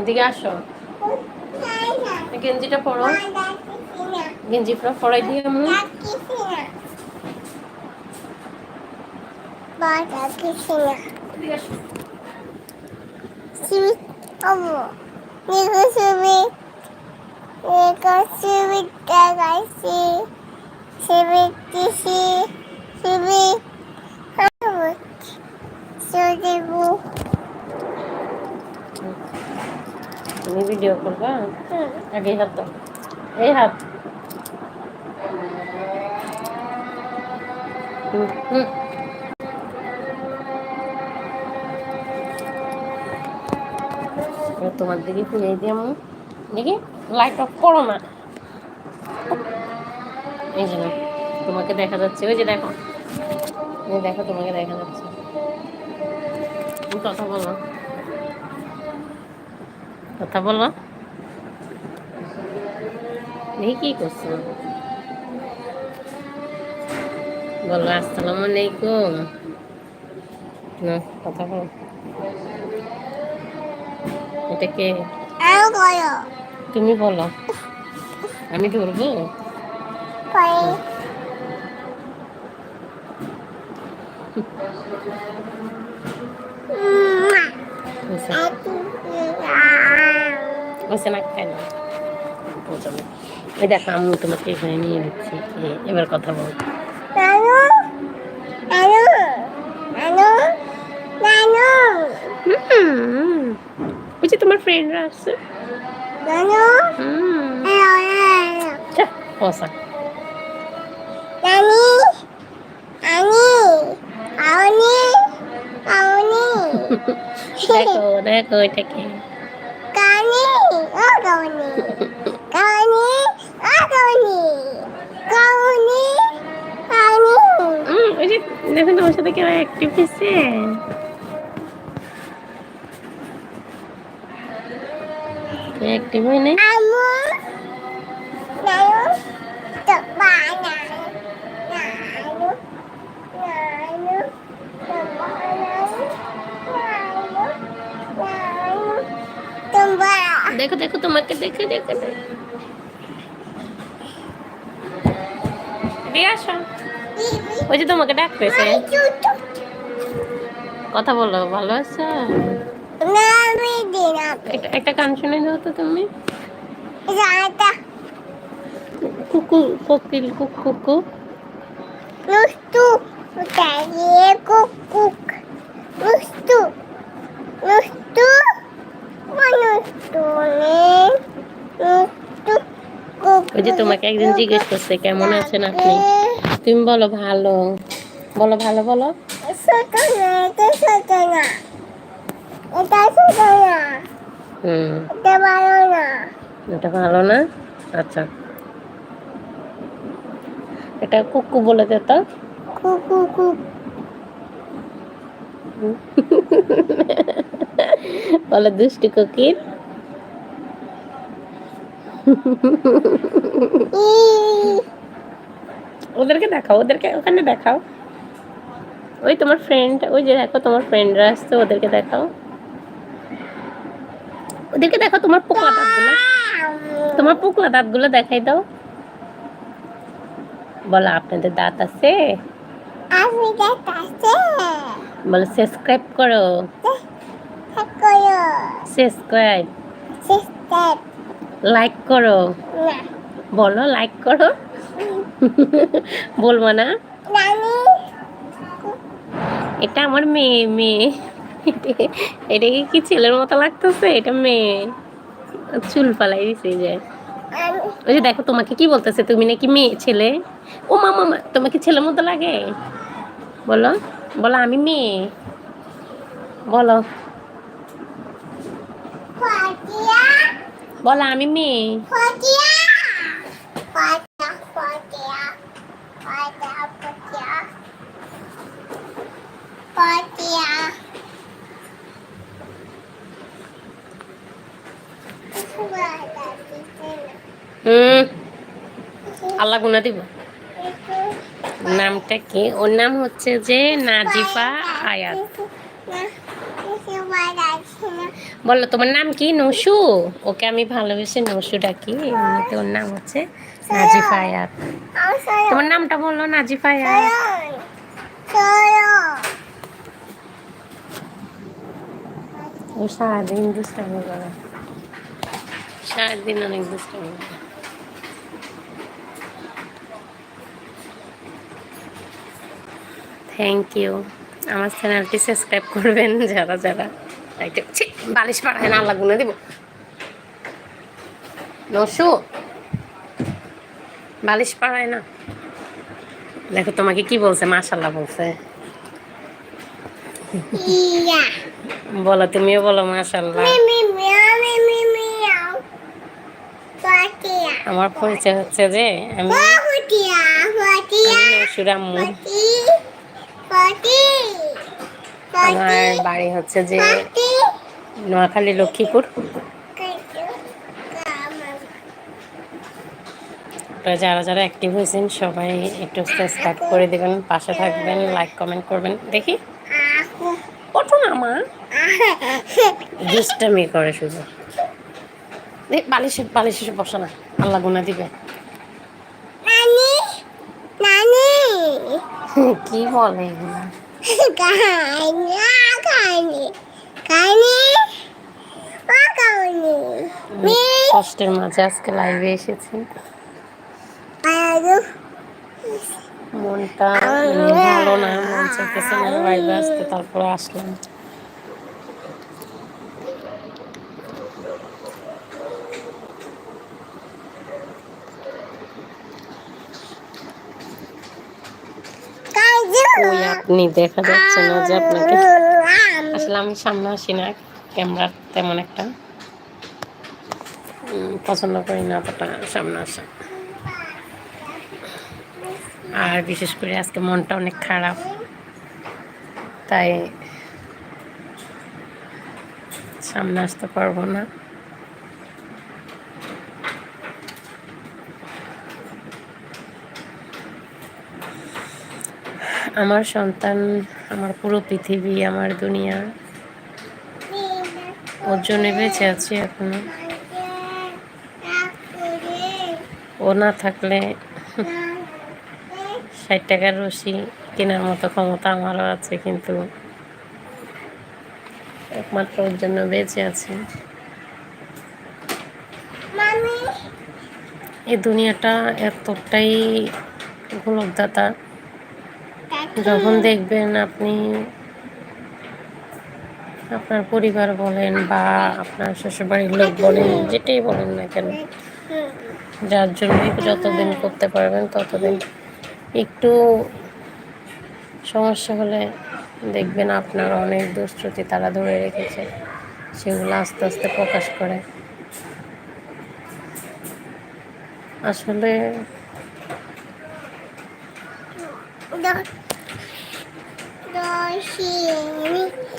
এদিকে আসো। গেঞ্জিটা পরো। গেঞ্জি পরো পরাই দিয়ে আমি। এদিকে আসো। তুমি ভিডিও করবা? আগে হাত দাও এই হাত। তোমার দিকে ফিরে দিয়ে আমি। দেখি লাইট অফ করো না। এই যে তোমাকে দেখা যাচ্ছে, ওই যে দেখো। দেখো, তোমাকে দেখা যাচ্ছে। কথা বলো। কথা বলো। দেখি কি করছ? বলো আসসালামু আলাইকুম। না কথা বলো। এটা কে? তুমি বলো। আমি ধরবো? হয়েছে হয়েছে না খাই না। বুঝলো এই দেখো আমি তোমাকে এখানে নিয়ে দিচ্ছি এবার কথা বল। ওই যে তোমার ফ্রেন্ডরা আসছে হুম। যা, বসা। দেখো দেখো এটাকে হুম ওই যে দেখুন তোমার সাথে কেউ অ্যাক্টিভ হয়েছে? অ্যাক্টিভ হয় নাই দেখো দেখো তোমাকে দেখে দেখে। এদিকে আসো। ওই যে তোমাকে ডাকতেছে। কথা বলো ভালো আছো? একটা গান শুনে দাও তো তুমি। কুকু কোকিল কুক কুকু। Lustu, tadi ওই যে তোমাকে একদিন জিজ্ঞেস করছে কেমন আছেন আপনি? তুমি বলো ভালো। বলো ভালো বলো. হুম। এটা ভালো না। আচ্ছা। এটা কুকু বলে দে তো. বলো দুষ্টি কোকিল Ih, ওদেরকে দেখাও ওদেরকে ওখানে দেখাও ওই তোমার ফ্রেন্ড ওই যে দেখো তোমার ফ্রেন্ডরা আসছে ওদেরকে দেখাও ওদেরকে দেখো তোমার পোকলা দাঁতগুলো তোমার পোকলা দাঁতগুলো দেখাই দাও বলো আপনাদের দাঁত আছে Aku dah kasih. বলো সাবস্ক্রাইব করো Aku yo. Subscribe Sistem. Like করো Nah, বলো লাইক করো। বলব না। এটা আমার মেয়ে মেয়ে। এটাকে কি ছেলের মতো লাগতেছে? এটা মেয়ে। চুল পালাই দিছে যে। ওই যে দেখো, তোমাকে কি বলতেছে? তুমি নাকি মেয়ে, ছেলে? ও মামা, মা তোমাকে ছেলের মতো লাগে? বলো বলো, আমি মেয়ে। বলো। বলো, আমি মেয়ে। হুম। আল্লাহ গুনা দিব। নামটা কি? ওর নাম হচ্ছে যে নাজিফা আয়াত। বলো, তোমার নাম কি? নসু? ওকে আমি ভালোবেসে নসু ডাকি। এমনিতে ওর নাম হচ্ছে নাজিফা আয়াত। তোমার নামটা বলল নাজিফা আয়াত. ও সারাদিন দুষ্টামি করে। সারাদিন অনেক দুষ্টামি করে। থ্যাংক ইউ আমার চ্যানেলটি সাবস্ক্রাইব করবেন যারা যারা। বালিশ পাড়ায় না আল্লাহ গুনে দিব। নসু বালিশ পাড়ায় না। দেখো তোমাকে কি বলছে মাশাল্লাহ বলছে। বলো তুমিও বলো মাশাল্লাহ. আমার পরিচয় হচ্ছে যে আমি. আমার. বাড়ি হচ্ছে যে নোয়াখালী লক্ষ্মীপুর. আপনারা যারা যারা অ্যাক্টিভ হয়েছেন সবাই একটু সাবস্ক্রাইব করে দেবেন পাশে থাকবেন লাইক কমেন্ট করবেন দেখি. ওঠো না মা দুষ্টামি করে শুধু দেখ বালিশে বালিশে বসো না আল্লাহ গুনা দিবে. কি বলে এগুলা? কষ্টের মাঝে আজকে লাইভে এসেছি. মনটা মানে ভালো না মন চাইতেছে না লাইভে আসতে তারপরে আসলাম। ওই আপনি দেখা যাচ্ছে না যে আপনাকে। আসলে আমি সামনে আসি না তেমন একটা। পছন্দ করি না, অতটা সামনে আসা। আর বিশেষ করে আজকে মনটা অনেক খারাপ। তাই সামনে আসতে পারব না। আমার সন্তান আমার পুরো পৃথিবী আমার দুনিয়া। ওর জন্য বেঁচে আছি এখনও। ও না থাকলে ষাট টাকার রশি কেনার মতো ক্ষমতা আমারও আছে কিন্তু একমাত্র ওর জন্য বেঁচে আছি. এই দুনিয়াটা এতটাই গোলকদাতা যখন দেখবেন আপনি আপনার পরিবার বলেন বা আপনার শ্বশুরবাড়ির লোক বলেন, যেটাই বলেন না কেন, যার জন্য যতদিন করতে পারবেন ততদিন একটু সমস্যা হলে দেখবেন আপনার অনেক দুশ্রুতি তারা ধরে রেখেছে, সেগুলো আস্তে আস্তে প্রকাশ করে আসলে.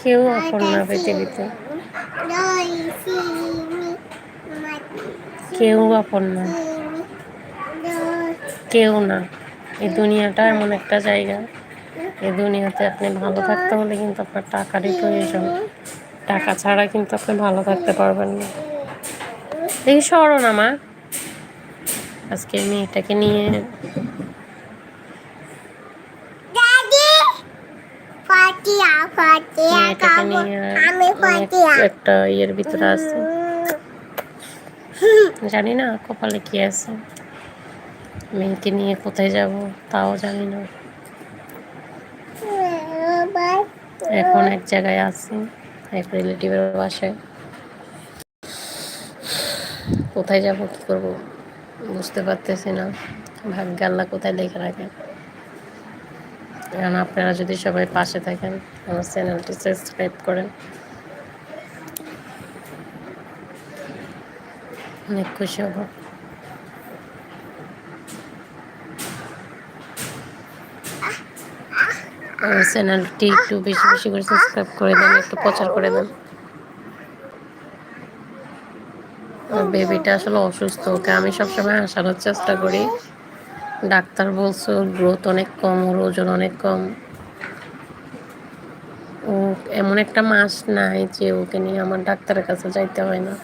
কেউ আপন না পৃথিবীতে কেউ আপন না কেউ না। এই দুনিয়াটা এমন একটা জায়গা। এই দুনিয়াতে আপনি ভালো থাকতে হলে কিন্তু আপনার টাকারই প্রয়োজন। টাকা ছাড়া কিন্তু আপনি ভালো থাকতে পারবেন না। দেখি সরো না মা। আজকে মেয়েটাকে নিয়ে একটা ইয়ের ভিতরে আছে। জানি না কপালে কি আছে। মেয়েকে নিয়ে কোথায় যাব তাও জানি না। এখন এক জায়গায় আছি এক রিলেটিভের বাসায়। কোথায় যাব কি করব? বুঝতে পারতেছি না। ভাগ্য আল্লাহ কোথায় লেখা রাখে। কারণ আপনারা যদি সবাই পাশে থাকেন, আমার চ্যানেলটি সাবস্ক্রাইব করেন। অনেক খুশি হব। আমার চ্যানেলটি একটু বেশি বেশি করে সাবস্ক্রাইব করে দেন, একটু প্রচার করে দেন। বেবিটা আসলে অসুস্থ, ওকে আমি সবসময় আসানোর চেষ্টা করি। ডাক্তার বলছে ওর গ্রোথ অনেক কম, ওর ওজন অনেক কম। ও এমন একটা মাস নাই যে ওকে নিয়ে আমার ডাক্তারের কাছে যাইতে হয় না।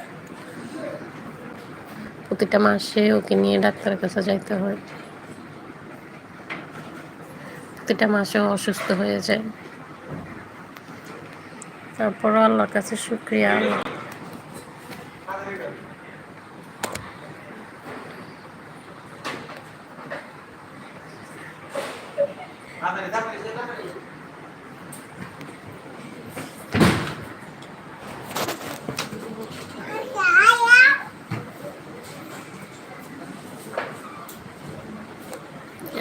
প্রতিটা মাসে ওকে নিয়ে ডাক্তারের কাছে যাইতে হয়। প্রতিটা মাসে অসুস্থ হয়ে যায়। তারপরও আল্লাহর কাছে শুক্রিয়া। আল্লাহ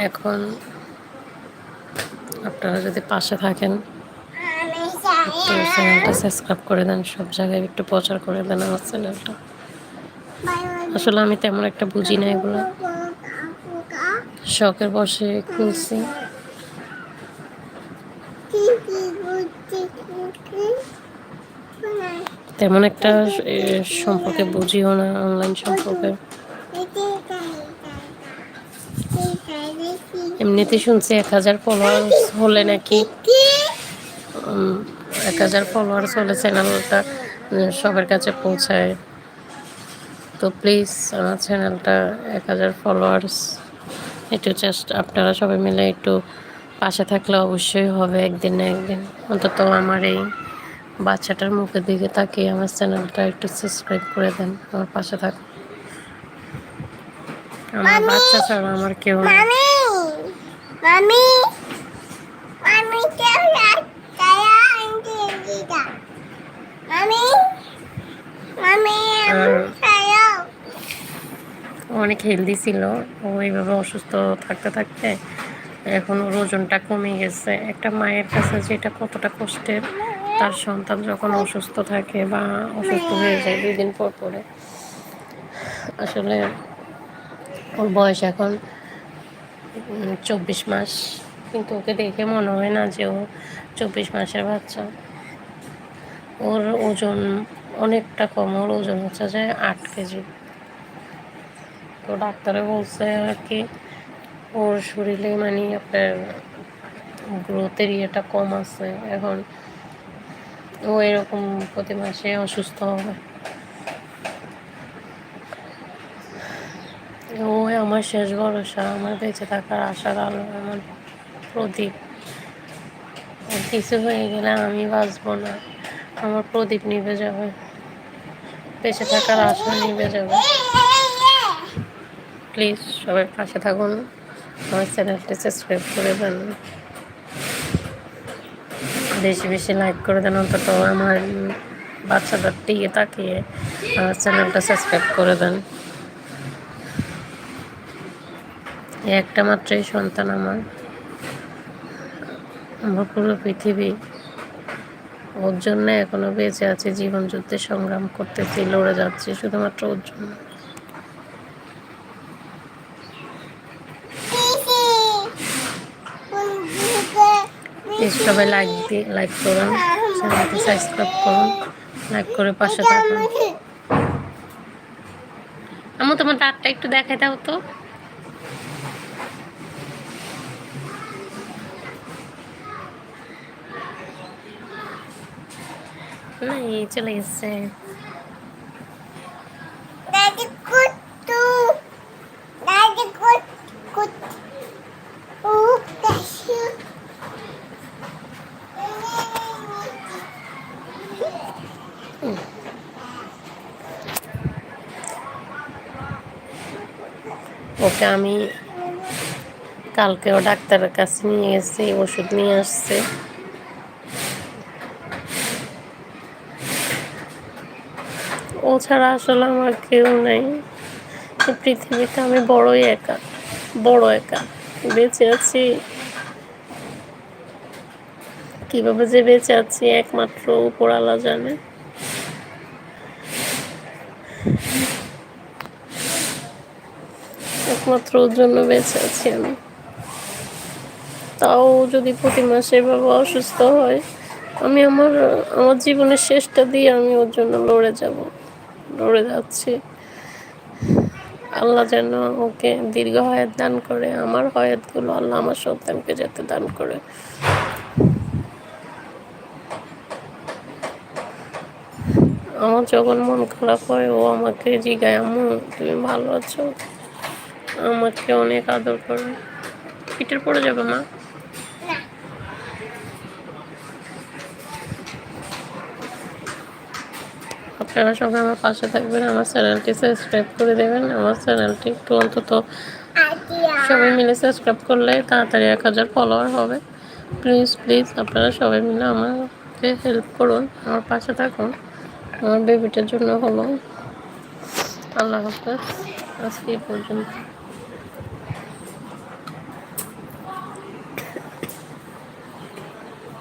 এখন আপনারা যদি পাশে থাকেন চ্যানেলটা সাবস্ক্রাইব করে দেন, সব জায়গায় একটু প্রচার করে দেন আমার চ্যানেলটা। আসলে আমি তেমন একটা বুঝি না এগুলো। শখের বসে খুলছি। তেমন একটা সম্পর্কে বুঝিও না অনলাইন সম্পর্কে। এমনিতে শুনছি এক হাজার ফলোয়ার্স হলে নাকি এক হাজার ফলোয়ার্স হলে চ্যানেলটা সবার কাছে পৌঁছায়। তো প্লিজ আমার চ্যানেলটা এক হাজার ফলোয়ার্স একটু চেষ্টা আপনারা সবাই মিলে একটু পাশে থাকলে অবশ্যই হবে, একদিন না একদিন। অন্তত আমার এই বাচ্চাটার মুখের দিকে তাকিয়ে আমার চ্যানেলটা একটু সাবস্ক্রাইব করে দেন আমার পাশে থাক আমার বাচ্চা ছাড়া আমার কেউ মামি! মামি! মামি ও অনেক হেলদি ছিল। ও এইভাবে অসুস্থ থাকতে থাকতে এখন ওর ওজনটা কমে গেছে। একটা মায়ের কাছে যেটা কতটা কষ্টের তার সন্তান যখন অসুস্থ থাকে বা অসুস্থ হয়ে যায় দুই দিন পর পরে, আসলে ওর বয়স এখন চব্বিশ মাস। কিন্তু ওকে দেখে মনে হয় না যে ও চব্বিশ মাসের বাচ্চা। ওর ওজন অনেকটা কম, ওর ওজন হচ্ছে যে আট কেজি। তো ডাক্তারে বলছে আর কি, ওর শরীরে মানে আপনার গ্রোথের ইয়েটা কম আছে। এখন ও এরকম প্রতি মাসে অসুস্থ হবে। ও আমার শেষ ভরসা, আমার বেঁচে থাকার আশার আলো, আমার প্রদীপ। কিছু হয়ে গেলে আমি বাঁচবো না, আমার প্রদীপ নিভে যাবে। বেঁচে থাকার আশা নিভে যাবে। প্লিজ সবাই পাশে থাকুন, আমার চ্যানেলটি সাবস্ক্রাইব করে দেন বেশি বেশি লাইক করে দেন অন্তত আমার বাচ্চাটার দিকে তাকিয়ে চ্যানেলটা সাবস্ক্রাইব করে দেন। একটা মাত্রই সন্তান আমার। আমার পুরো পৃথিবী ওর জন্য এখনও বেঁচে আছে জীবন যুদ্ধে সংগ্রাম করতেছি, লড়ে যাচ্ছি, শুধুমাত্র ওর জন্য। প্লিজ সবাই লাইক দিয়ে লাইক করুন, চ্যানেলটি সাবস্ক্রাইব করুন লাইক করে পাশে থাকুন। আমু তোমার দাঁতটা একটু দেখাই দাও তো। চলে গেছে। ওকে আমি কালকেও ডাক্তারের কাছে নিয়ে গেছি ওষুধ নিয়ে আসছে। ও ছাড়া আসলে আমার কেউ নেই। পৃথিবীতে আমি বড়ই একা, বড় একা। বেঁচে আছি, কীভাবে যে বেঁচে আছি একমাত্র উপরালা জানে। একমাত্র ওর জন্য বেঁচে আছি আমি। তাও যদি প্রতি মাসে এভাবে অসুস্থ হয়, আমি আমার আমার জীবনের শেষটা দিয়ে আমি ওর জন্য লড়ে যাব। লড়ে যাচ্ছি। আল্লাহ যেন ওকে দীর্ঘ হায়াত দান করে, আমার হায়াতগুলো আল্লাহ আমার সন্তানকে যাতে দান করে। আমার যখন মন খারাপ হয়, ও আমাকে জিগায়, আম্মু, তুমি ভালো আছো? আমাকে অনেক আদর করে। পিঠের পড়ে যাবে মা। আপনারা সবাই আমার পাশে থাকবেন, আমার চ্যানেলটি সাবস্ক্রাইব করে দেবেন, আমার চ্যানেলটি একটু অন্তত সবাই মিলে সাবস্ক্রাইব করলে তাড়াতাড়ি এক হাজার ফলোয়ার হবে। প্লিজ প্লিজ আপনারা সবাই মিলে আমাকে হেল্প করুন, আমার পাশে থাকুন। আমার বেবিটার জন্য হলো। আল্লাহ হাফেজ, আজকে পর্যন্ত।